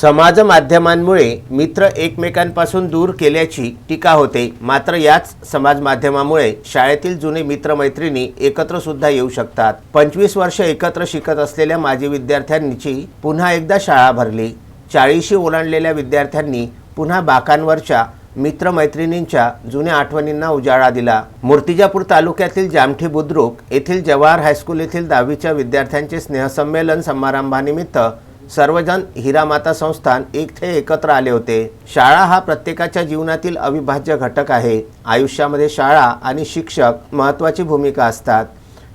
समाज माध्यमांमुळे मित्र एकमेकांपासून दूर केल्याची टीका होते. मात्र याच समाज माध्यमामुळे शाळेतील जुने मित्रमैत्रिणी एकत्र सुद्धा येऊ शकतात. पंचवीस वर्ष एकत्र शिकत असलेल्या माजी विद्यार्थ्यांची पुन्हा एकदा शाळा भरली. चाळीशी ओलांडलेल्या विद्यार्थ्यांनी पुन्हा बाकांवरच्या मित्रमैत्रिणींच्या जुन्या आठवणींना उजाळा दिला. मूर्तिजापूर तालुक्यातील जामठी बुद्रुक येथील जवाहर हायस्कूल येथील दहावीच्या विद्यार्थ्यांचे स्नेहसंमेलन समारंभानिमित्त सर्वजण हिरामाता संस्थान इथे एकत्र आले होते. शाळा हा प्रत्येकाच्या जीवनातील अविभाज्य घटक आहे. आयुष्यामध्ये शाळा आणि शिक्षक महत्त्वाची भूमिका असतात.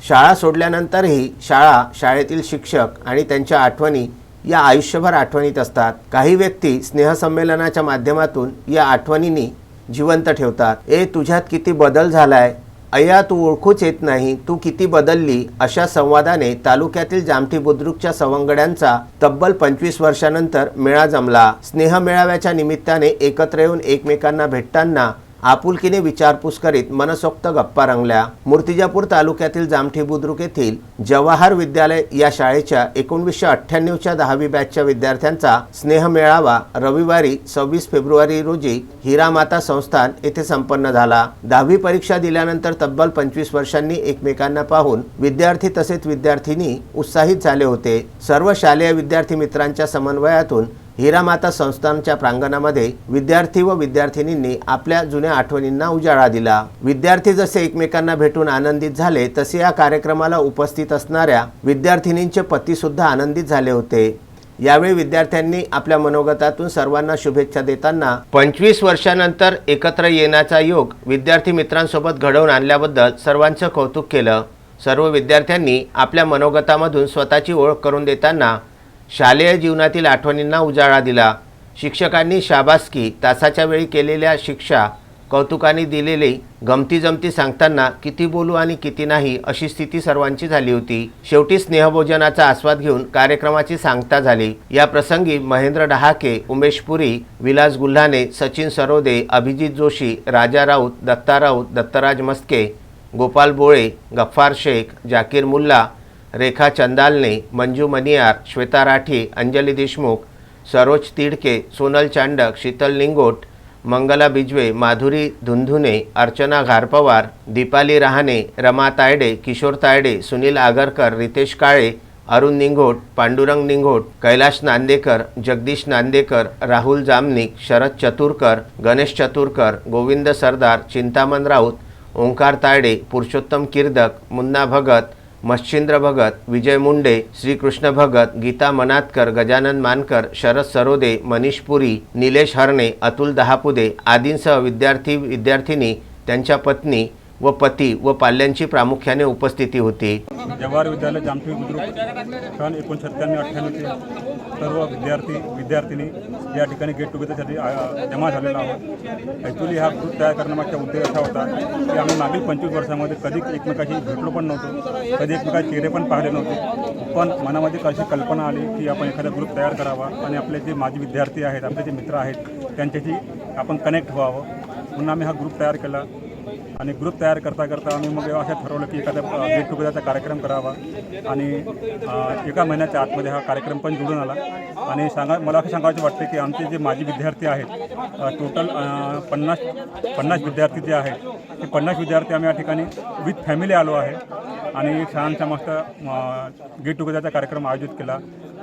शाळा सोडल्यानंतरही शाळा शाळेतील शिक्षक आणि त्यांच्या आठवणी या आयुष्यभर आठवणीत असतात. काही व्यक्ती स्नेहसंमेलनाच्या माध्यमातून या आठवणींनी जिवंत ठेवतात. ए तुझ्यात किती बदल झालाय? अय्या तू ओळखूच येत नाही. तू किती बदलली? अशा संवादाने तालुक्यातील जामठी बुद्रुकच्या सवंगड्यांचा तब्बल पंचवीस वर्षानंतर मेळा जमला. स्नेह मेळाव्याच्या निमित्ताने एकत्र येऊन एकमेकांना भेटताना आपुलकीने विचारपूस करीत मनसोक्त गप्पा रंगल्या. मूर्तिजापूर तालुक्यातील जामठी बुद्रुक येथील जवाहर विद्यालय या शाळेच्या एकोणवीसशे अठ्ठ्याण्णवच्या दहावी बॅचच्या विद्यार्थ्यांचा स्नेह मेळावा रविवारी सव्वीस फेब्रुवारी रोजी हिरामाता संस्थान येथे संपन्न झाला. दहावी परीक्षा दिल्यानंतर तब्बल पंचवीस वर्षांनी एकमेकांना पाहून विद्यार्थी तसेच विद्यार्थिनी उत्साहित झाले होते. सर्व शालेय विद्यार्थी मित्रांच्या समन्वयातून हिरामाता संस्थानच्या प्रांगणामध्ये विद्यार्थी व विद्यार्थिनींनी आपल्या जुन्या आठवणींना उजाळा दिला. विद्यार्थी जसे एकमेकांना भेटून आनंदित झाले तसे या कार्यक्रमाला उपस्थित असणाऱ्या विद्यार्थिनींचे पती सुद्धा आनंदित झाले होते. यावेळी विद्यार्थ्यांनी आपल्या मनोगतातून सर्वांना शुभेच्छा देताना पंचवीस वर्षानंतर एकत्र येण्याचा योग विद्यार्थी मित्रांसोबत घडवून आणल्याबद्दल सर्वांचं कौतुक केलं. सर्व विद्यार्थ्यांनी आपल्या मनोगतामधून स्वतःची ओळख करून देताना शालेय जीवनातील आठवणींना उजाळा दिला. शिक्षकांनी शाबासकी तासाच्या वेळी केलेल्या शिक्षा कौतुकाने दिलेली गमती जमती सांगताना किती बोलू आणि किती नाही अशी स्थिती सर्वांची झाली होती. शेवटी स्नेहभोजनाचा आस्वाद घेऊन कार्यक्रमाची सांगता झाली. या प्रसंगी महेंद्र डहाके उमेश पुरी विलास गुल्हाने सचिन सरोदे अभिजित जोशी राजा राऊत दत्ता राऊत दत्तराज मस्के गोपाल बोळे गफ्फार शेख जाकीर मुल्ला रेखा चंदालने मंजू मनियार श्वेता राठी अंजली देशमुख सरोज तिडके सोनल चांडक शीतल निंगोट मंगला बिजवे माधुरी धुंधुने अर्चना घारपवार दीपाली रहाणे रमा तायडे किशोर तायडे सुनील आगरकर रितेश काळे अरुण निंघोट पांडुरंग निंघोट कैलाश नांदेकर जगदीश नांदेकर राहुल जामनिक शरद चतुरकर गणेश चतुरकर गोविंद सरदार चिंतामण राऊत ओंकार तायडे पुरुषोत्तम किर्दक मुन्ना भगत मच्छिंद्र भगत विजय मुंडे श्रीकृष्ण भगत गीता मनातकर गजानन मानकर शरद सरोदे मनीष पुरी निलेश हरणे अतुल दहापुदे आदींसह विद्यार्थी विद्यार्थिनी त्यांच्या पत्नी व पती व पाल्यांची प्रामुख्याने उपस्थिती होती. जवाहर विद्यालय जामठी बुद्रुक सन एकोणीसशे सत्त्याण्णव अठ्ठ्याण्णवचे सर्व विद्यार्थी विद्यार्थिनी या ठिकाणी गेट टुगेदरसाठी जमा झालेला आहोत. ॲक्च्युली हा ग्रुप तयार करण्यामागचा उद्देश असा होता की आम्ही मागील पंचवीस वर्षामध्ये कधी एकमेकाशी भेटलो पण नव्हतो कधी एकमेकाचे चेहरे पण पाहिले नव्हते. पण मनामध्ये कशी कल्पना आली की आपण एखादा ग्रुप तयार करावा आणि आपले जे माजी विद्यार्थी आहेत आपले जे मित्र आहेत त्यांच्याशी आपण कनेक्ट व्हावं. म्हणून आम्ही हा ग्रुप तयार केला. आणि ग्रुप तयार करता करता आम्ही मग असं ठरवलं की एखादा गेट टुगेदरचा कार्यक्रम करावा. आणि एका महिन्याच्या आतमध्ये हा कार्यक्रम पण जुळून आला. आणि सांगा मला असं सांगायचं वाटते की आमचे जे माजी विद्यार्थी आहेत टोटल पन्नास पन्नास विद्यार्थी जे आहेत ते पन्नास विद्यार्थी आम्ही या ठिकाणी विथ फॅमिली आलो आहे. आणि छानसा मस्त गेट टुगेदरचा कार्यक्रम आयोजित केला.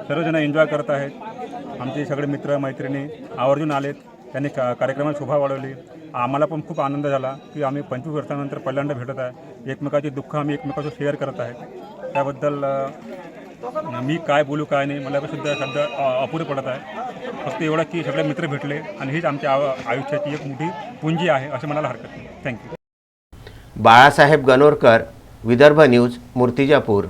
सर्वजण एन्जॉय करत आहेत. आमचे सगळे मित्र मैत्रिणी आवर्जून आलेत. त्यांनी का कार्यक्रमात शोभा वाढवली. आम्हाला पण खूप आनंद झाला की आम्ही पंचवीस वर्षानंतर पहिल्यांदा भेटत आहे. एकमेकाचे दुःख आम्ही एकमेकाचं शेअर करत आहे. त्याबद्दल मी काय बोलू काय नाही मला सुद्धा शब्द अपुरे पडत आहे. फक्त एवढं की सगळे मित्र भेटले आणि हीच आमच्या आव- आयुष्याची एक मोठी पुंजी आहे असं म्हणायला हरकत नाही. Thank you Balasaheb Ganorkar Vidarbha news Murtijapur.